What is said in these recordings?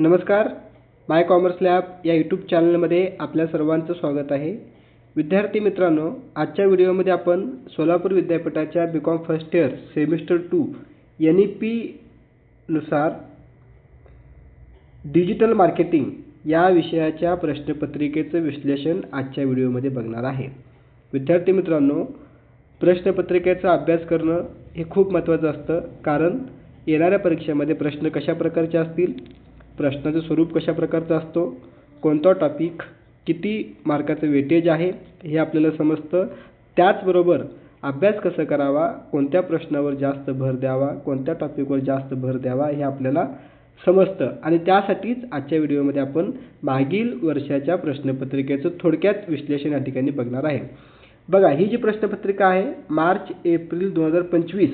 नमस्कार my commerce lab या YouTube चॅनलमध्ये आपल्या सर्वांचं स्वागत आहे. विद्यार्थी मित्रांनो आजच्या व्हिडिओमध्ये आपण सोलापूर विद्यापीठाच्या B com first year semester two N E पीनुसार digital marketing या विषयाच्या प्रश्नपत्रिकेचं विश्लेषण आजच्या व्हिडिओमध्ये बघणार आहे. विद्यार्थी मित्रांनो प्रश्नपत्रिकेचा अभ्यास करणं हे खूप महत्त्वाचं असतं कारण येणाऱ्या परीक्षेमध्ये प्रश्न कशा प्रकारचे असतील प्रश्नाचं स्वरूप कशा प्रकारचा असतो? कोणता टॉपिक किती मार्काचं वेटेज आहे? हे आपल्याला समजतं. त्याचबरोबर अभ्यास कसा करावा? कोणत्या प्रश्नावर जास्त भर द्यावा? कोणत्या टॉपिकवर जास्त भर द्यावा? हे आपल्याला समजतं. आणि त्यासाठीच आजच्या व्हिडिओमध्ये आपण मागील वर्षाच्या प्रश्नपत्रिकेचं थोडक्यात विश्लेषण या ठिकाणी बघणार आहे. बघा ही जी प्रश्नपत्रिका आहे मार्च एप्रिल दोन हजार पंचवीस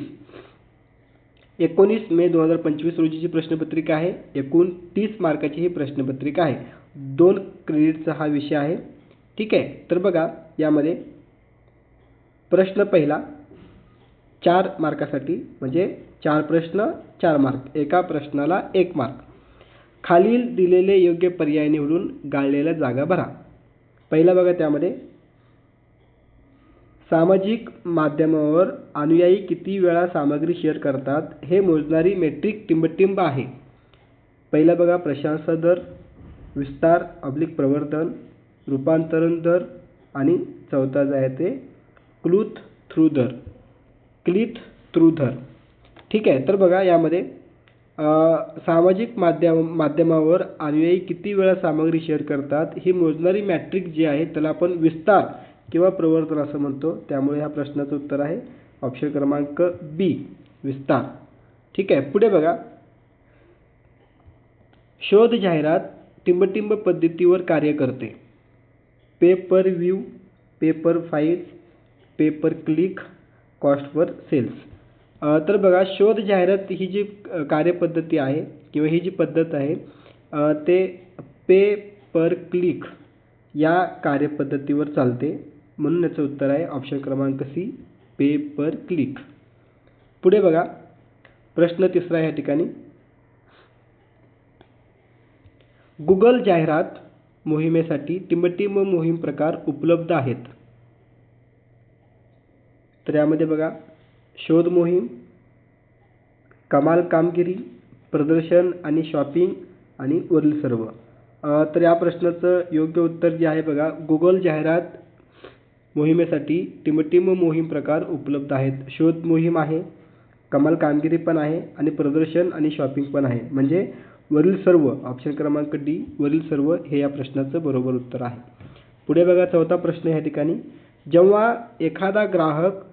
एकोणीस मे दोन हजार पंचवीस रोजीची प्रश्नपत्रिका आहे एकूण तीस मार्काची ही प्रश्नपत्रिका आहे. दोन क्रेडिटचा हा विषय आहे. ठीक आहे तर बघा यामध्ये प्रश्न पहिला चार मार्कासाठी म्हणजे चार प्रश्न चार मार्क. एका प्रश्नाला एक मार्क. खालील दिलेले योग्य पर्याय निवडून गाळलेल्या जागा भरा. पहिला बघा त्यामध्ये सामाजिक माध्यमावर अनुयायी किती वेळा सामग्री शेअर करतात हे मोजणारी मेट्रिक टिंबटिंब आहे. पहिला बघा प्रशंसा दर विस्तार अब्लिक प्रवर्तन रूपांतरण दर आणि चौथा जो आहे ते क्लूथ थ्रू दर. क्लिथ थ्रू दर. ठीक आहे तर बघा यामध्ये सामाजिक माध्यम माध्यमावर अनुयायी किती वेळा सामग्री शेअर करतात ही मोजणारी मॅट्रिक जी आहे त्याला आपण विस्तार किंवा प्रवर्तन असं म्हणतो त्यामुळे ह्या प्रश्नाचं उत्तर आहे ऑप्शन क्रमांक बी विस्तार. ठीक आहे पुढे बघा. शोध जाहिरात टिंबटिंब पद्धतीवर कार्य करते. Paper view paper files paper click कॉस्टवर sales. तर बघा शोध जाहिरात ही जी कार्यपद्धती आहे किंवा ही जी पद्धत आहे ते पे पर क्लिक या कार्यपद्धतीवर चालते. म्हणून याचं उत्तर आहे ऑप्शन क्रमांक सी पे पर क्लिक पुढे बघा प्रश्न तिसरा या ठिकाणी. गुगल जाहिरात मोहिमेसाठी टिंबटिंब मोहीम प्रकार उपलब्ध आहेत. तर यामध्ये बघा शोध मोहीम कमाल कामगिरी प्रदर्शन आणि शॉपिंग आणि वरील सर्व तर या प्रश्नाचं योग्य उत्तर जे आहे बघा गुगल जाहिरात मोहिमेसाठी टिंबटिंब मोहीम प्रकार उपलब्ध आहेत. शोध मोहीम आहे कमाल कामगिरी पण आहे आणि प्रदर्शन आणि शॉपिंग पण आहे. म्हणजे वरील सर्व ऑप्शन क्रमांक डी वरील सर्व हे या प्रश्नाचं बरोबर उत्तर आहे. पुढे बघा चौथा प्रश्न या ठिकाणी. जेव्हा एखादा ग्राहक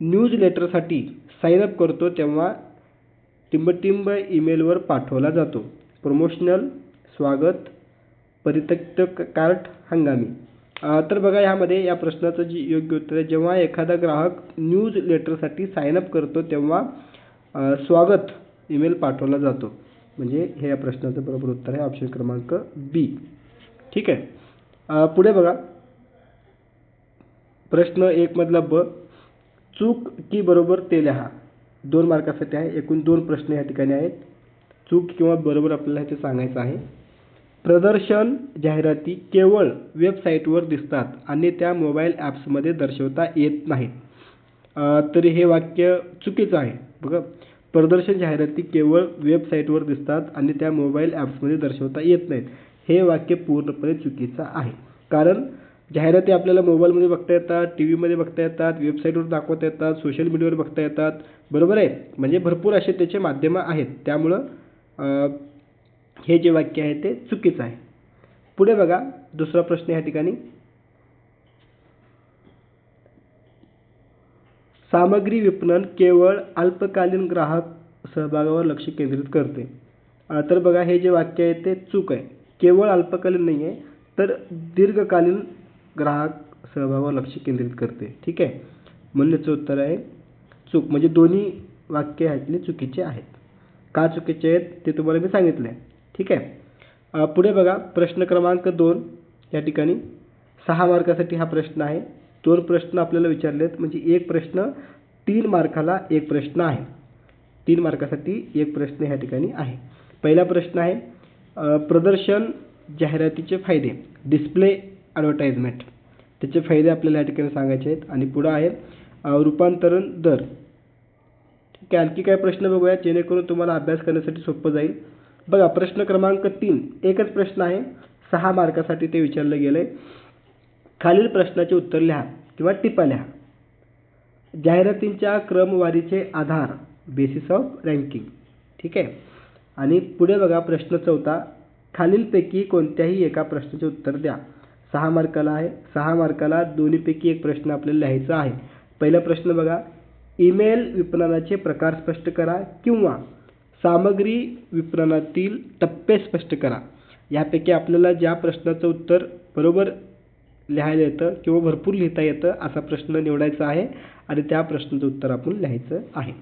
न्यूज लेटरसाठी साईन करतो तेव्हा टिंबटिंब ईमेलवर पाठवला जातो. प्रमोशनल स्वागत परित्यक्त कार्ट हंगामी. तर बघा यामध्ये या प्रश्नाचं जी योग्य उत्तर आहे जेव्हा एखादा ग्राहक न्यूज लेटरसाठी साईन अप करतो तेव्हा स्वागत ईमेल पाठवला जातो. म्हणजे हे या प्रश्नाचं बरोबर उत्तर आहे ऑप्शन क्रमांक बी ठीक आहे? पुढे बघा. प्रश्न एक मधला ब. चूक की बरोबर ते लिहा. दोन मार्कासाठी आहे. एकूण दोन प्रश्न या ठिकाणी आहेत. चूक किंवा बरोबर आपल्याला ते सांगायचं आहे. प्रदर्शन जाहिराती केवळ वेबसाईटवर दिसतात आणि त्या मोबाईल ॲप्समध्ये दर्शवता येत नाहीत. तरी हे वाक्य चुकीचं आहे. बघा प्रदर्शन जाहिराती केवळ वेबसाईटवर दिसतात आणि त्या मोबाईल ॲप्समध्ये दर्शवता येत नाहीत. हे वाक्य पूर्णपणे चुकीचं आहे. कारण जाहिराती आपल्याला मोबाईलमध्ये बघता येतात टी व्हीमध्ये बघता येतात वेबसाईटवर दाखवता येतात सोशल मीडियावर बघता येतात. बरोबर आहे? म्हणजे भरपूर असे त्याचे माध्यमं आहेत. त्यामुळं हे जे वाक्य आहे ते चुकीचं आहे. पुढे बघा दुसरा प्रश्न या ठिकाणी. सामग्री विपणन केवळ अल्पकालीन ग्राहक सहभागावर लक्ष केंद्रित करते. तर बघा हे जे वाक्य आहे ते चूक आहे. केवळ अल्पकालीन नाही आहे तर दीर्घकालीन ग्राहक सहभागावर लक्ष केंद्रित करते. ठीक आहे? म्हणण्याचं उत्तर आहे चूक. म्हणजे दोन्ही वाक्य आहेत चुकीचे आहेत. का चुकीचे आहेत ते तुम्हाला मी सांगितलं आहे ठीक आहे. पुढे बघा प्रश्न क्रमांक दोन या ठिकाणी. सहा मार्कासाठी हा प्रश्न आहे. दोन प्रश्न आपल्याला विचारले आहेत म्हणजे एक प्रश्न तीन मार्काला एक प्रश्न आहे. तीन मार्कासाठी एक प्रश्न ह्या ठिकाणी आहे. पहिला प्रश्न आहे प्रदर्शन जाहिरातीचे फायदे डिस्प्ले ॲडव्हर्टाइजमेंट त्याचे फायदे आपल्याला या ठिकाणी सांगायचे आहेत. आणि पुढं आहे रूपांतरण दर. ठीक आहे आणखी काय प्रश्न बघूया जेणेकरून तुम्हाला अभ्यास करण्यासाठी सोपं जाईल. बघा प्रश्न क्रमांक तीन एकच प्रश्न आहे. सहा मार्कासाठी ते विचारलं गेलं आहे खालील प्रश्नाचे उत्तर लिहा किंवा टिपा लिहा. जाहिरातींच्या क्रमवारीचे आधार बेसिस ऑफ रँकिंग ठीक आहे? आणि पुढे बघा प्रश्न चौथा. खालीलपैकी कोणत्याही एका प्रश्नाचे उत्तर द्या. सहा मार्काला आहे. सहा मार्काला दोन्हीपैकी एक प्रश्न आपल्याला लिहायचा आहे. पहिला प्रश्न बघा. ईमेल विपणनाचे प्रकार स्पष्ट करा किंवा सामग्री विपणनातील टप्पे स्पष्ट करा. यापैकी आपल्याला ज्या प्रश्नाचं उत्तर बरोबर लिहायला येतं किंवा भरपूर लिहिता येतं असा प्रश्न निवडायचा आहे आणि त्या प्रश्नाचं उत्तर आपण लिहायचं आहे.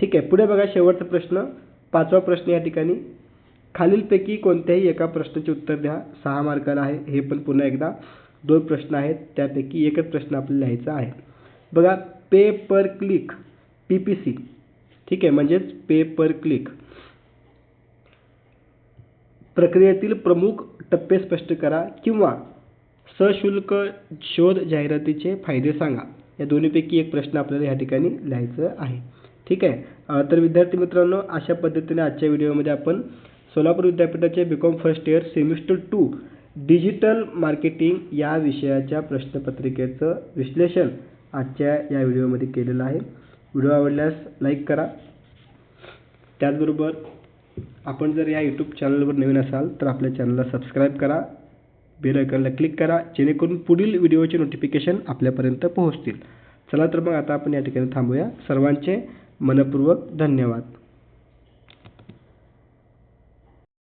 ठीक आहे पुढे बघा शेवटचा प्रश्न. पाचवा प्रश्न या ठिकाणी. खालीलपैकी कोणत्याही एका प्रश्नाचे उत्तर द्या. सहा मार्काला आहे हे पण पुन्हा एकदा दोन प्रश्न आहेत. त्यापैकी एकच प्रश्न आपल्याला लिहायचा आहे. बघा pay per click P P C. ठीक आहे म्हणजेच पे पर क्लिक प्रक्रियेतील प्रमुख टप्पे स्पष्ट करा किंवा सशुल्क शोध जाहिरातीचे फायदे सांगा. या दोन्हीपैकी एक प्रश्न आपल्याला या ठिकाणी लिहायचं आहे. ठीक आहे? तर विद्यार्थी मित्रांनो अशा पद्धतीने आजच्या व्हिडिओमध्ये आपण सोलापूर विद्यापीठाचे B com first year semester two digital marketing या विषयाच्या प्रश्नपत्रिकेचं विश्लेषण आजच्या या व्हिडिओमध्ये केलेलं आहे. व्हिडिओ आवडल्यास लाईक करा. त्याचबरोबर आपण जर या यूट्यूब चॅनलवर नवीन असाल तर आपल्या चॅनलला सबस्क्राईब करा. बेल आयकॉनला क्लिक करा जेणेकरून पुढील व्हिडिओचे नोटिफिकेशन आपल्यापर्यंत पोहोचतील. चला तर मग आता आपण या ठिकाणी थांबूया. सर्वांचे मनपूर्वक धन्यवाद.